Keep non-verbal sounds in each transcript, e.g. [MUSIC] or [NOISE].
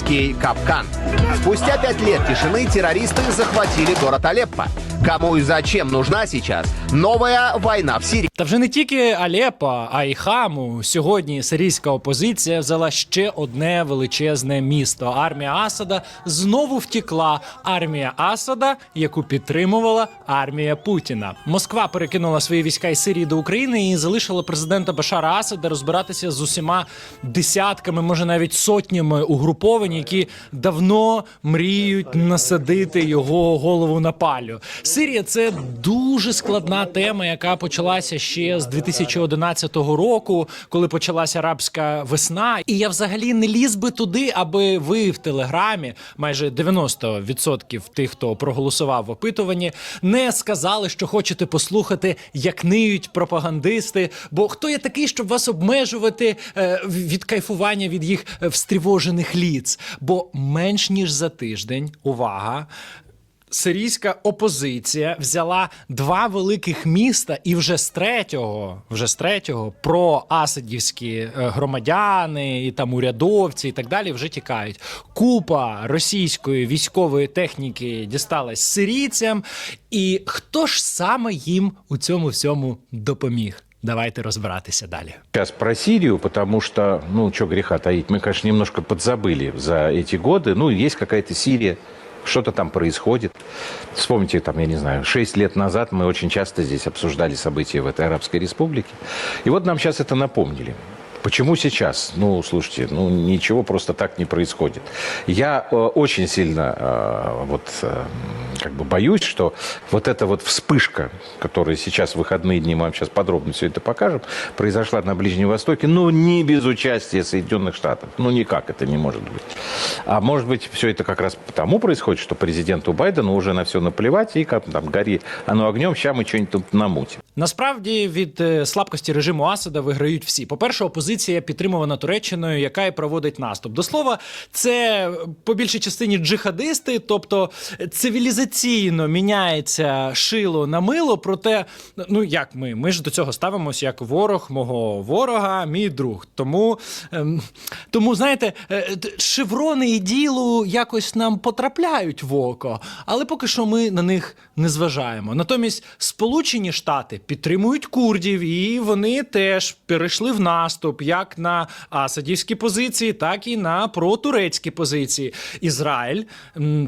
сирийский капкан. Спустя пять лет тишины террористы захватили город Алеппо. Кому и зачем нужна сейчас новая война в Сирии? Та вже не тільки Алеппо, а й Хаму. Сьогодні сирійська опозиція взяла ще одне величезне місто. Армія Асада знову втікла. Армія Асада, яку підтримувала армія Путіна. Москва перекинула свої війська із Сирії до України і залишила президента Башара Асада розбиратися з усіма десятками, може навіть сотнями угруповань, які давно мріють насадити його голову на палю. Сирія це дуже складна тема, яка почалася ще з 2011 року, коли почалася арабська весна. І я взагалі не ліз би туди, аби ви в телеграмі, майже 90% тих, хто проголосував в опитуванні, не сказали, що хочете послухати, як ниють пропагандисти. Бо хто я такий, щоб вас обмежувати е, від кайфування від їх е, встрівожених ліц? Бо менш ніж за тиждень, увага. Сирійська опозиція взяла два великих міста, і вже з третього, вже з третього про асадівські е, громадяни і там урядовці і так далі вже тікають. Купа російської військової техніки дісталась сирійцям. І хто ж саме їм у цьому всьому допоміг? Давайте розбиратися далі. Сейчас про Сирию, потому что, ну, что греха таить, мы, конечно, немножко подзабыли за эти годы. Ну, есть какая-то Сирия, что-то там происходит. Вспомните, там, я не знаю, 6 лет назад мы очень часто здесь обсуждали события в этой Арабской Республике. И вот нам сейчас это напомнили. Почему сейчас? Ну, слушайте, ну ничего просто так не происходит. Я э, очень сильно э, вот э, как бы боюсь, что вот эта вот вспышка, которая сейчас в выходные дни, мы вам сейчас подробно все это покажем, произошла на Ближнем Востоке, ну, не без участия Соединенных Штатов. Ну, никак это не может быть. А может быть, все это как раз потому происходит, что президенту Байдену уже на все наплевать, и как там, гори оно огнем, ща мы что-нибудь тут намутим. Насправді від е, слабкості режиму Асада виграють всі. По-перше, опозиція підтримувана Туреччиною, яка і проводить наступ. До слова, це е, по більшій частині джихадисти, тобто цивілізаційно міняється шило на мило. Проте, ну як ми? Ми ж до цього ставимося як ворог мого ворога, мій друг. Тому, ем, тому знаєте, е, шеврони і ділу якось нам потрапляють в око, але поки що ми на них не зважаємо. Натомість Сполучені Штати підтримують курдів, і вони теж перейшли в наступ як на асадівські позиції, так і на протурецькі позиції. Ізраїль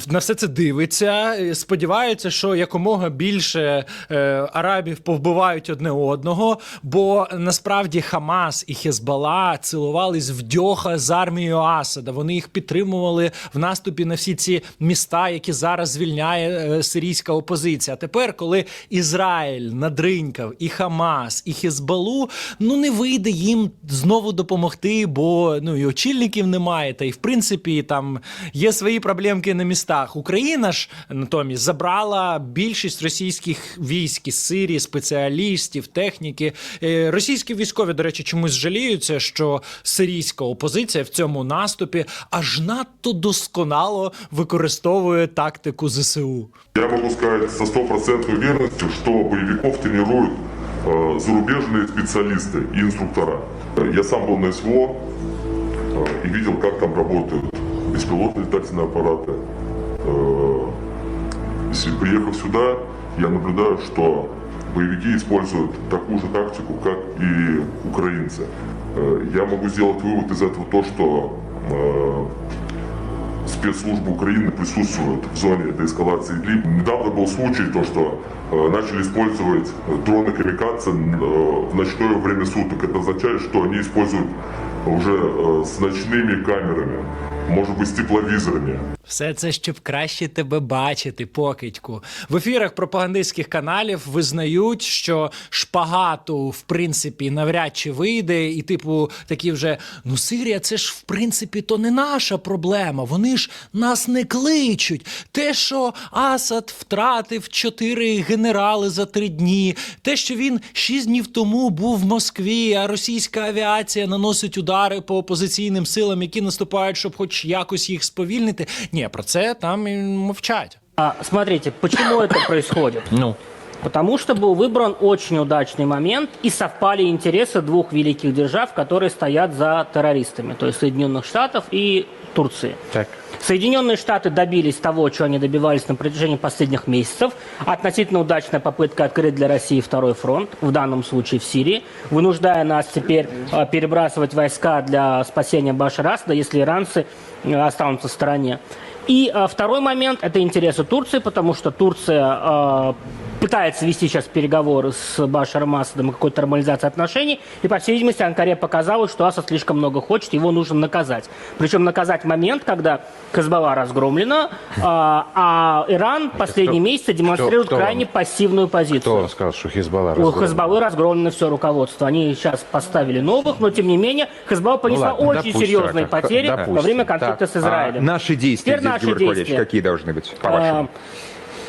на все це дивиться, сподівається, що якомога більше е, арабів повбивають одне одного, бо насправді Хамас і Хезбала цілувались в дьоха з армією Асада. Вони їх підтримували в наступі на всі ці міста, які зараз звільняє е, сирійська опозиція. Тепер, коли Ізраїль надринькав і Хамас, і Хезбалу, ну не вийде їм знову допомогти, бо ну і очільників немає. Та й в принципі там є свої проблемки на містах. Україна ж натомість забрала більшість російських військ із Сирії, спеціалістів, техніки. Е, Російські військові, до речі, чомусь жаліються, що сирійська опозиція в цьому наступі аж надто досконало використовує тактику ЗСУ. Я могу сказать со стопроцентной уверенностью, что боевиков тренируют э, зарубежные специалисты и инструктора. Э, Я сам был на СВО э, и видел, как там работают беспилотные летательные аппараты. Приехав сюда, я наблюдаю, что боевики используют такую же тактику, как и украинцы. Э, Я могу сделать вывод из этого то, что э, спецслужбы Украины присутствуют в зоне деэскалации Идлиб. Недавно был случай, то, что э, начали использовать дроны камикадзе э, в ночное время суток. Это означает, что они используют уже э, с ночными камерами, может быть, с тепловизорами. Все це щоб краще тебе бачити, покидьку. В ефірах пропагандистських каналів визнають, що шпагату в принципі навряд чи вийде, і типу такі вже ну Сирія, це ж в принципі то не наша проблема. Вони ж нас не кличуть. Те, що Асад втратив чотири генерали за три дні, те, що він шість днів тому був в Москві, а російська авіація наносить удари по опозиційним силам, які наступають, щоб хоч якось їх сповільнити. Ні, про це там і мовчать. А, смотрите, почему это происходит? Ну, Потому что был выбран очень удачный момент и совпали интересы двух великих держав, которые стоят за террористами, то есть Соединенных Штатов и Турции. Так. Соединенные Штаты добились того, чего они добивались на протяжении последних месяцев. Относительно удачная попытка открыть для России второй фронт, в данном случае в Сирии, вынуждая нас теперь э, перебрасывать войска для спасения Башара Асада, если иранцы э, останутся в стороне. И э, второй момент – это интересы Турции, потому что Турция э, пытается вести сейчас переговоры с Башаром Асадом о какой-то нормализации отношений. И, по всей видимости, Анкаре показалось, что Асад слишком много хочет, его нужно наказать. Причем наказать момент, когда Хазбалла разгромлена, а, а Иран последние кто- месяцы демонстрирует кто вам- крайне пассивную Кто позицию. вам сказал, что Хизбалла У разгромлена? Хазбаллы разгромлено все руководство. Они сейчас поставили новых, но тем не менее Хазбалла понесла ладно, очень допустим, серьезные так, потери допустим. во время конфликта Так, с Израилем. а наши действия Теперь здесь, наши Георгий действия. какие должны быть, по-вашему? Э,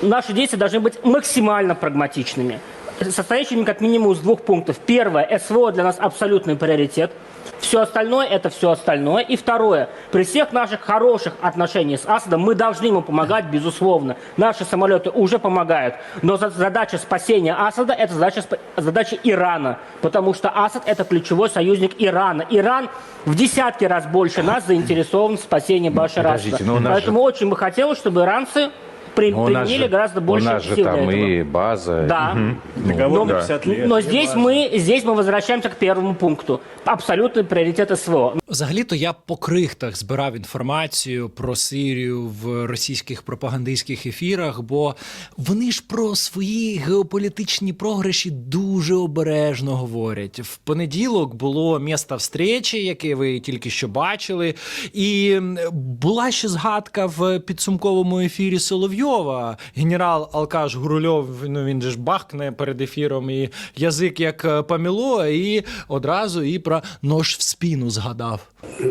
Наши действия должны быть максимально прагматичными, состоящими как минимум из двух пунктов. Первое, СВО для нас абсолютный приоритет. Все остальное – это все остальное. И второе, при всех наших хороших отношениях с Асадом мы должны ему помогать, безусловно. Наши самолеты уже помогают. Но за- задача спасения Асада – это задача, задача Ирана. Потому что Асад – это ключевой союзник Ирана. Иран в десятки раз больше нас заинтересован в спасении Башара Асада. Поэтому очень бы хотелось, чтобы иранцы при- Ну, у нас применили же- гораздо больше У нас же сил там для этого. и база. Да. Договор Но, на 50 лет. но здесь мы, здесь мы возвращаемся к первому пункту. Абсолютный приоритет СВО. Взагалі-то я по крихтах збирав інформацію про Сирію в російських пропагандистських ефірах, бо вони ж про свої геополітичні програші дуже обережно говорять. В понеділок було місто встречі, яке ви тільки що бачили, і м, була ще згадка в підсумковому ефірі Соловйова. Генерал Алкаш Гурульов, ну він же ж бахкне перед ефіром і язик як е, поміло, і одразу і про нож в спину згадав.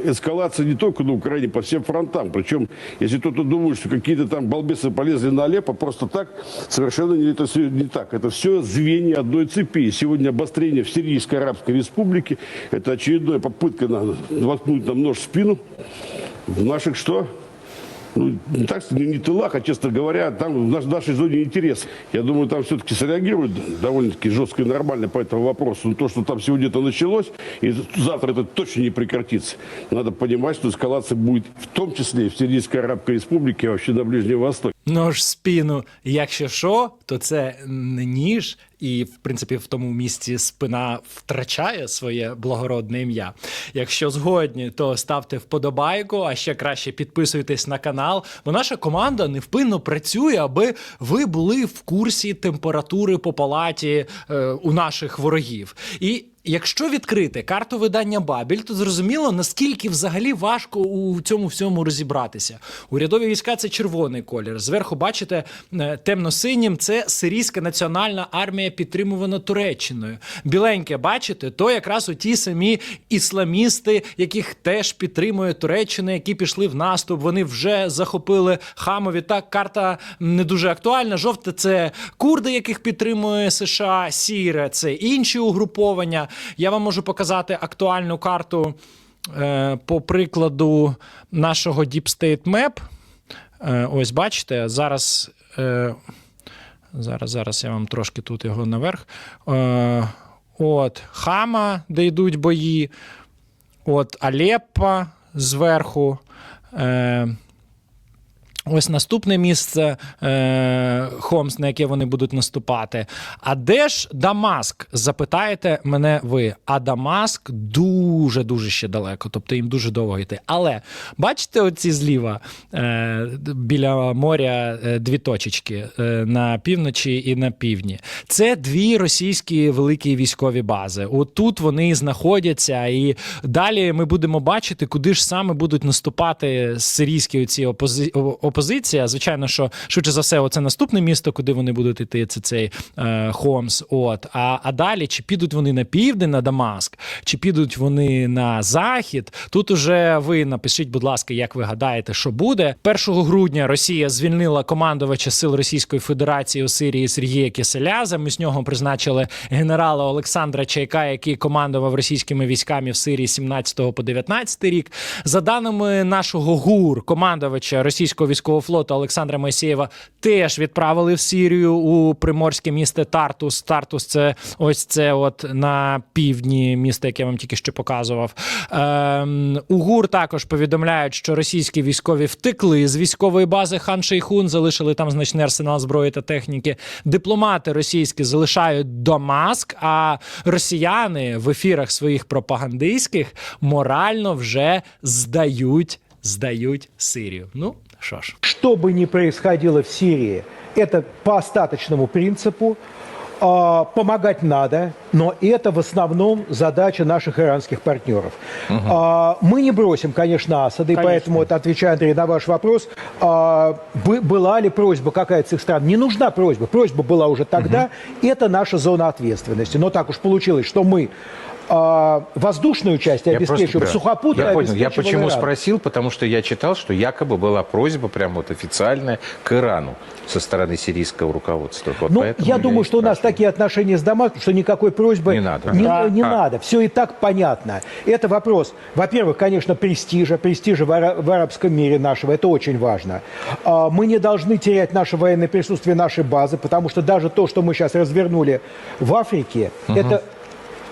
эскалация не только на Украине, по всем фронтам. Причем, если кто-то думает, что какие-то там балбесы полезли на Алеппо, просто так, совершенно не, это всё не так. Это все звенья одной цепи. И сегодня обострение в Сирийской Арабской Республике – это очередная попытка на, воткнуть нам нож в спину. В наших что? Ну, не так, не, не тылах, а, честно говоря, там в наш- нашей зоне интереса. Я думаю, там все-таки среагируют довольно-таки жестко и нормально по этому вопросу. Но то, что там сегодня это началось, и завтра это точно не прекратится. Надо понимать, что эскалация будет в том числе и в Сирийской Арабской Республике, и вообще на Ближнем Востоке. Нож в спину. Якщо що, то це не ніж, і в принципі в тому місці спина втрачає своє благородне ім'я. Якщо згодні, то ставте вподобайку, а ще краще підписуйтесь на канал, бо наша команда невпинно працює, аби ви були в курсі температури по палаті е, у наших ворогів. І Якщо відкрити карту видання Бабіль, то зрозуміло, наскільки взагалі важко у цьому всьому розібратися. Урядові війська це червоний колір. Зверху бачите е, темно-синім це сирійська національна армія, підтримувана Туреччиною. Біленьке, бачите, то якраз у ті самі ісламісти, яких теж підтримує Туреччина, які пішли в наступ. Вони вже захопили Хамові. Так, карта не дуже актуальна. Жовте це курди, яких підтримує США, сіре це інші угруповання. Я вам можу показати актуальну карту е, по прикладу нашого Deep State Map. Е, ось бачите, зараз. Е, зараз, зараз я вам трошки тут його наверх. От Хама, де йдуть бої. От Алеппо зверху. Ось наступне місце е, Хомс, на яке вони будуть наступати. А де ж Дамаск? Запитаєте мене ви. А Дамаск дуже дуже ще далеко, тобто їм дуже довго йти. Але бачите, оці зліва е, біля моря е, дві точечки е, на півночі і на півдні. Це дві російські великі військові бази. От тут вони знаходяться, і далі ми будемо бачити, куди ж саме будуть наступати сирійські оці опози... о- опозиція. Звичайно, що швидше за все, оце наступне місто, куди вони будуть йти. Це цей е, Хомс. От а, а далі чи підуть вони на південь на Дамаск, чи підуть вони на захід. Тут уже ви напишіть, будь ласка, як ви гадаєте, що буде 1 грудня. Росія звільнила командувача сил Російської Федерації у Сирії Сергія Киселя. Замість нього призначили генерала Олександра Чайка, який командував російськими військами в Сирії 17 по 19 рік. За даними нашого ГУР, командувача російського військового флоту Олександра Моїсеєва теж відправили в Сирію у приморське місто Тартус. Тартус це ось це, от на півдні міста, яке я вам тільки що показував. Ем, у ГУР також повідомляють, що російські військові втекли з військової бази Хан Шейхун, залишили там значний арсенал зброї та техніки. Дипломати російські залишають Дамаск, а росіяни в ефірах своїх пропагандистських морально вже здають, здають Сирію. Ну ж. Что бы ни происходило в Сирии, это по остаточному принципу. А, Помогать надо, но это в основном задача наших иранских партнеров. А, Мы не бросим, конечно, Асада, и поэтому, вот, отвечая, Андрей, на ваш вопрос, а, бы- была ли просьба какая-то с их стран? Не нужна просьба, просьба была уже тогда, это наша зона ответственности. Но так уж получилось, что мы а, воздушную часть Я обеспечивали, просто- да. сухопутную Я понял. Я почему Иран. спросил, потому что я читал, что якобы была просьба прям вот официальная к Ирану со стороны сирийского руководства. Вот Ну, я думаю, и что у нас такие отношения с Дамаском, что никакой просьбы Не надо. Не, Да. не А. надо. Все и так понятно. Это вопрос, во-первых, конечно, престижа, престижа в, ара- в арабском мире нашего. Это очень важно. А, Мы не должны терять наше военное присутствие, наши базы, потому что даже то, что мы сейчас развернули в Африке, это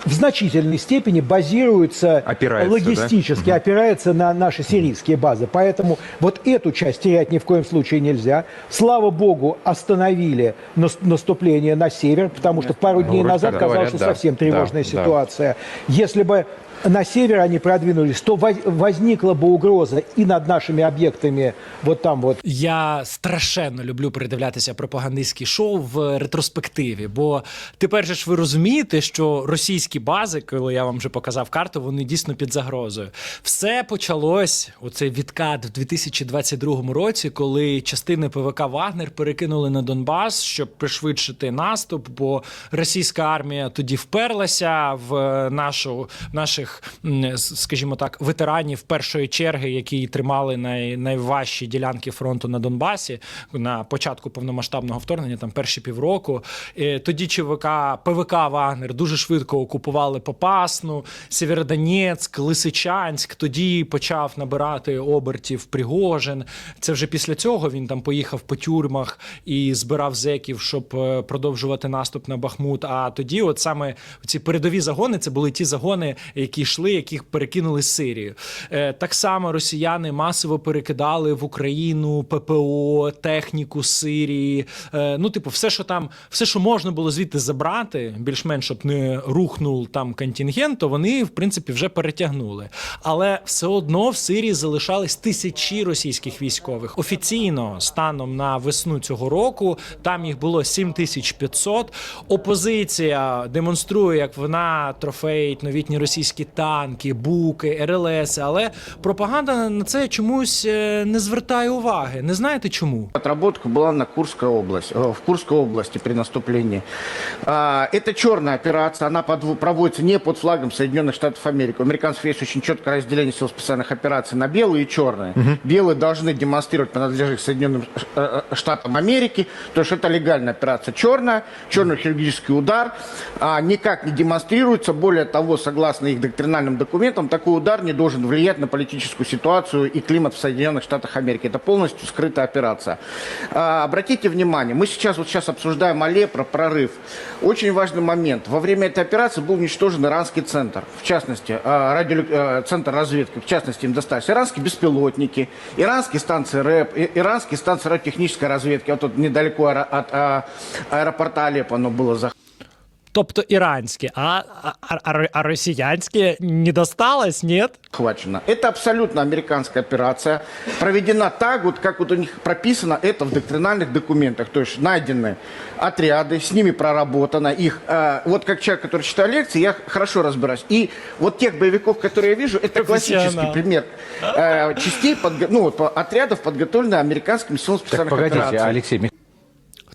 в значительной степени базируется Опирается, логистически, опирается на наши сирийские базы. Поэтому вот эту часть терять ни в коем случае нельзя. Слава богу, остановили нас- наступление на север, потому что пару дней вроде назад казалось, что да. совсем тревожная Да, ситуация. Если бы на север они продвинулись, то возникла бы угроза и над нашими объектами вот там вот Я страшенно люблю передивлятися пропагандистські шоу в ретроспективі. Бо тепер же ж ви розумієте, що російські бази, коли я вам вже показав карту, вони дійсно під загрозою. Все почалось оцей відкат в 2022 році, коли частини ПВК Вагнер перекинули на Донбас, щоб пришвидшити наступ, бо російська армія тоді вперлася в нашу наших, м, скажімо так, ветеранів першої черги, які тримали най, найважчі ділянки фронту на Донбасі на початку повномасштабного вторгнення, там перші півроку. Е, Тоді ЧВК ПВК Вагнер дуже швидко окупували Попасну, Сєвєродонецьк, Лисичанськ. Тоді почав набирати обертів Пригожин. Це вже після цього він там поїхав по тюрмах і збирав зеків, щоб е, продовжувати наступ на Бахмут. А тоді, от саме ці передові загони, це були ті загони, які йшли, яких перекинули з Сирію. Е, Так само росіяни масово перекидали в Україну ППО, техніку Сирії. Е, Ну, типу, все, що там, все, що можна було звідти забрати, більш-менш щоб не рухнув там контингент, то вони в принципі вже перетягнули. Але все одно в Сирії залишались тисячі російських військових. Офіційно станом на весну цього року там їх було 7500. Опозиція демонструє, як вона трофеїть новітні російські танки, буки, РЛС, але пропаганда на це чомусь е, не звертає уваги. Не знаєте чому? Отработка была на Курской области, э, в Курской области при наступлении. А, Это черная операция, она подв- проводится не под флагом Соединенных Штатов Америки. У американцев есть очень четкое разделение сил специальных операций на белые и черные. Белые должны демонстрировать принадлежность Соединенным э, э, Штатам Америки, то есть это легальная операция. Черная, черный хирургический удар а, никак не демонстрируется. Более того, согласно их доктринальным документам, такой удар не должен влиять на политическую ситуацию и климат в Соединенных Штатах Америки. Это полностью скрытая операция. А, Обратите внимание, мы сейчас вот сейчас обсуждаем Алеппо, прорыв. Очень важный момент. Во время этой операции был уничтожен иранский центр, в частности, а, радио, э, центр разведки, в частности, им достались иранские беспилотники, иранские станции РЭП, иранские станции радиотехнической разведки. Вот тут недалеко от а, аэропорта Алеппо оно было захвачено. Тобто іранські, а, а, а, а росіянські не досталось, ні? захвачено. Это абсолютно американская операция, проведена так, вот, как вот у них прописано это в доктринальных документах. То есть найдены отряды, с ними проработано их. э, вот как человек, который читает лекции, я хорошо разбираюсь. И вот тех боевиков, которые я вижу, это классический Профессионал. пример э, частей, подго- ну, вот, по- отрядов, подготовленных американским силам Так, специальных погодите, операций. Алексей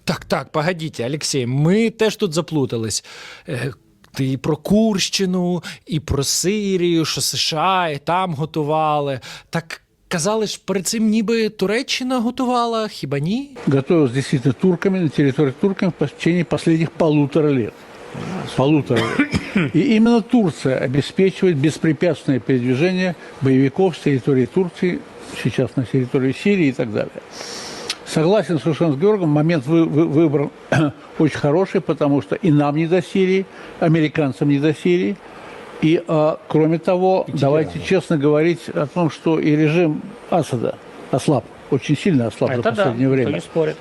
Так, так, погодіть, Олексій, ми теж тут заплутались. Е, Ти і про Курщину, і про Сирію, що США і там готували. Так казали ж, перед цим ніби Туреччина готувала, хіба ні? готовилась действительно турками на территории турками в течение последних полутора лет. Полутора лет. И именно Турция обеспечивает беспрепятственное передвижение боевиков с территории Турции, сейчас на территории Сирии и так далее. Согласен совершенно с Георгом, момент вы- вы- выбран [CLEARS THROAT] очень хороший, потому что и нам не до Сирии, американцам не до Сирии. И, а, кроме того, давайте честно говорить о том, что и режим Асада ослаб, очень сильно ослаб за Это да, последнее никто время.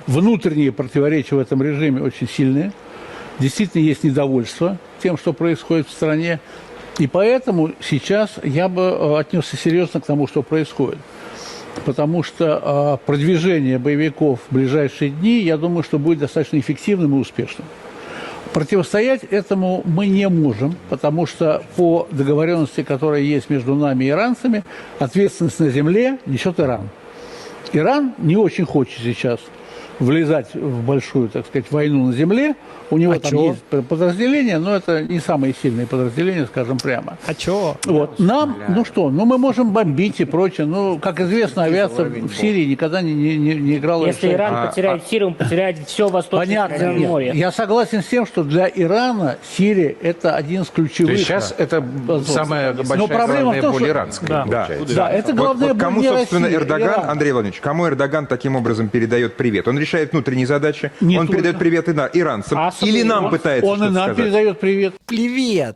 Внутренние противоречия в этом режиме очень сильные. Действительно есть недовольство тем, что происходит в стране. И поэтому сейчас я бы э, отнесся серьезно к тому, что происходит. Потому что э, продвижение боевиков в ближайшие дни, я думаю, что будет достаточно эффективным и успешным. Противостоять этому мы не можем, потому что по договоренности, которая есть между нами и иранцами, ответственность на земле несет Иран. Иран не очень хочет сейчас влезать в большую, так сказать, войну на земле. У него А там чё? есть подразделения, но это не самые сильные подразделения, скажем прямо. А чого? Вот. Нам, ну что, ну мы можем бомбить и прочее. Ну, как известно, авиация в Сирии никогда не, не, не- не играла... Если Иран потеряет Сирию, он потеряет все Восточное Понятно. Я согласен с тем, что для Ирана Сирия это один из То ключевых. есть сейчас это самая большая Но проблема в главная том, боль что- иранская, Да. Да, это Вот- главное вот, кому, собственно, Россия, Эрдоган, Иран. Андрей Владимирович, кому Эрдоган таким образом передает привет? Он решает внутренние задачи, Не он только. передает привет ина- иранцам, А или нам он- пытается Он и что-то нам сказать? передает привет. Привіт!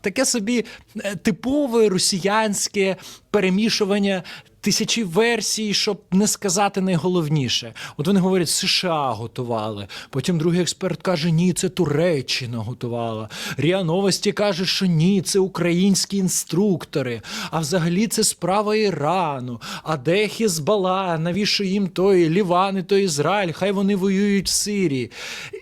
Таке собі е, типове росіянське перемішування тисячі версій, щоб не сказати найголовніше. От вони говорять, США готували. Потім другий експерт каже, ні, це Туреччина готувала. Ріа Новості каже, що ні, це українські інструктори. А взагалі це справа Ірану. А де Хізбала? Навіщо їм той Ліван і той Ізраїль? Хай вони воюють в Сирії.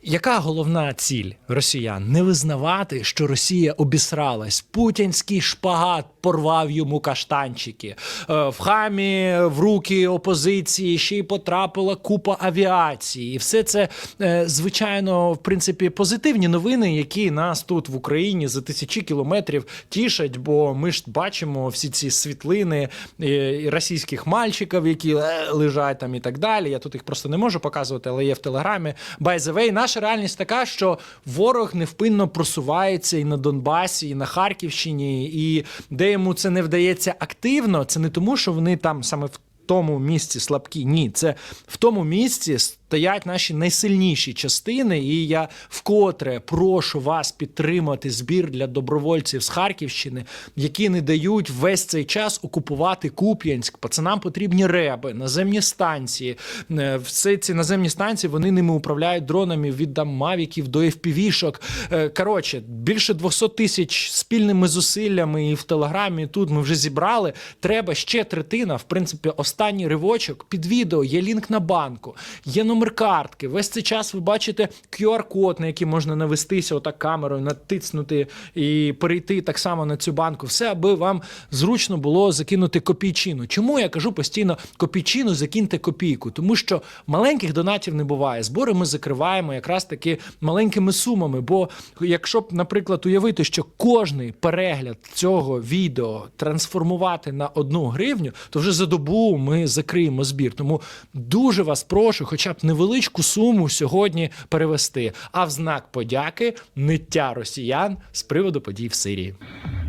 Яка головна ціль росіян? Не визнавати, що Росія обісралась. Путінський шпагат порвав йому каштанчики. Е, В хамі в руки опозиції ще й потрапила купа авіації. І все це, е, звичайно, в принципі, позитивні новини, які нас тут в Україні за тисячі кілометрів тішать, бо ми ж бачимо всі ці світлини е, російських мальчиків, які е, лежать там і так далі. Я тут їх просто не можу показувати, але є в телеграмі. By the way, наша реальність така, що ворог невпинно просувається і на Донбасі, і на Харківщині, і де йому це не вдається активно, це не тому, що вони там саме в тому місці слабкі. Ні, це в тому місці стоять наші найсильніші частини. І я вкотре прошу вас підтримати збір для добровольців з Харківщини, які не дають весь цей час окупувати Куп'янськ. Пацанам потрібні реби, наземні станції. Е, Все ці наземні станції вони ними управляють дронами від там мавіків до FPV-шок. Е, Коротше, більше 200 тисяч спільними зусиллями і в телеграмі. і Тут ми вже зібрали. Треба ще третина. В принципі, останній ривочок під відео. Є лінк на банку, є номер картки. Весь цей час ви бачите QR-код, на який можна навестися отак камерою, натиснути і перейти так само на цю банку. Все, аби вам зручно було закинути копійчину. Чому я кажу постійно копійчину, закиньте копійку? Тому що маленьких донатів не буває. Збори ми закриваємо якраз таки маленькими сумами. Бо якщо б, наприклад, уявити, що кожний перегляд цього відео трансформувати на одну гривню, то вже за добу ми закриємо збір. Тому дуже вас прошу, хоча б невеличку суму сьогодні перевести. А в знак подяки ниття росіян з приводу подій в Сирії.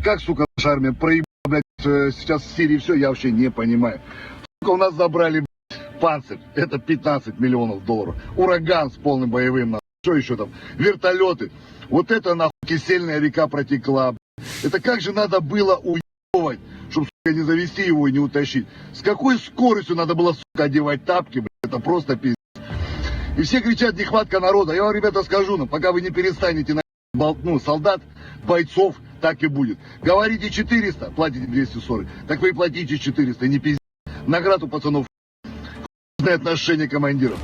Как, сука, наша армия проебала, блядь, э, сейчас в Сирии все, я вообще не понимаю. Сука, у нас забрали, блядь, панцирь, это 15 миллионов долларов. Ураган с полным боевым, нахуй. Что еще там? Вертолеты. Вот это, нахуй, кисельная река протекла, блядь. Это как же надо было уебывать, чтобы, сука, не завести его и не утащить. С какой скоростью надо было, сука, одевать тапки, блядь, это просто пиздец. И все кричат, нехватка народа. Я вам, ребята, скажу, ну, пока вы не перестанете на ну, солдат, бойцов, так и будет. Говорите 400, платите 240. Так вы и платите 400, не пиздите. Награду пацанов, отношение командиров.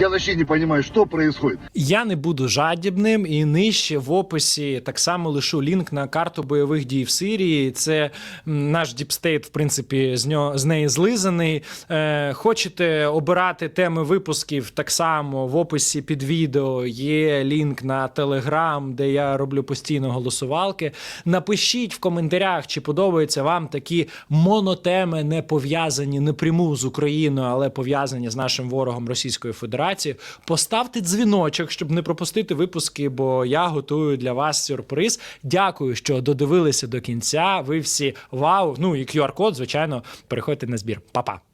Я вообще не понимаю, что происходит. Я не буду жадібним і нижче в описі так само лишу лінк на карту бойових дій в Сирії. Це наш діпстейт, в принципі, з нього з неї злизаний. Е, хочете обирати теми випусків так само в описі під відео є лінк на Телеграм, де я роблю постійно голосувалки. Напишіть в коментарях, чи подобаються вам такі монотеми, не пов'язані напряму з Україною, але пов'язані з нашим ворогом Російською Федерацією. Поставте дзвіночок, щоб не пропустити випуски, бо я готую для вас сюрприз. Дякую, що додивилися до кінця. Ви всі вау. Ну і QR-код, звичайно, переходьте на збір. Па-па.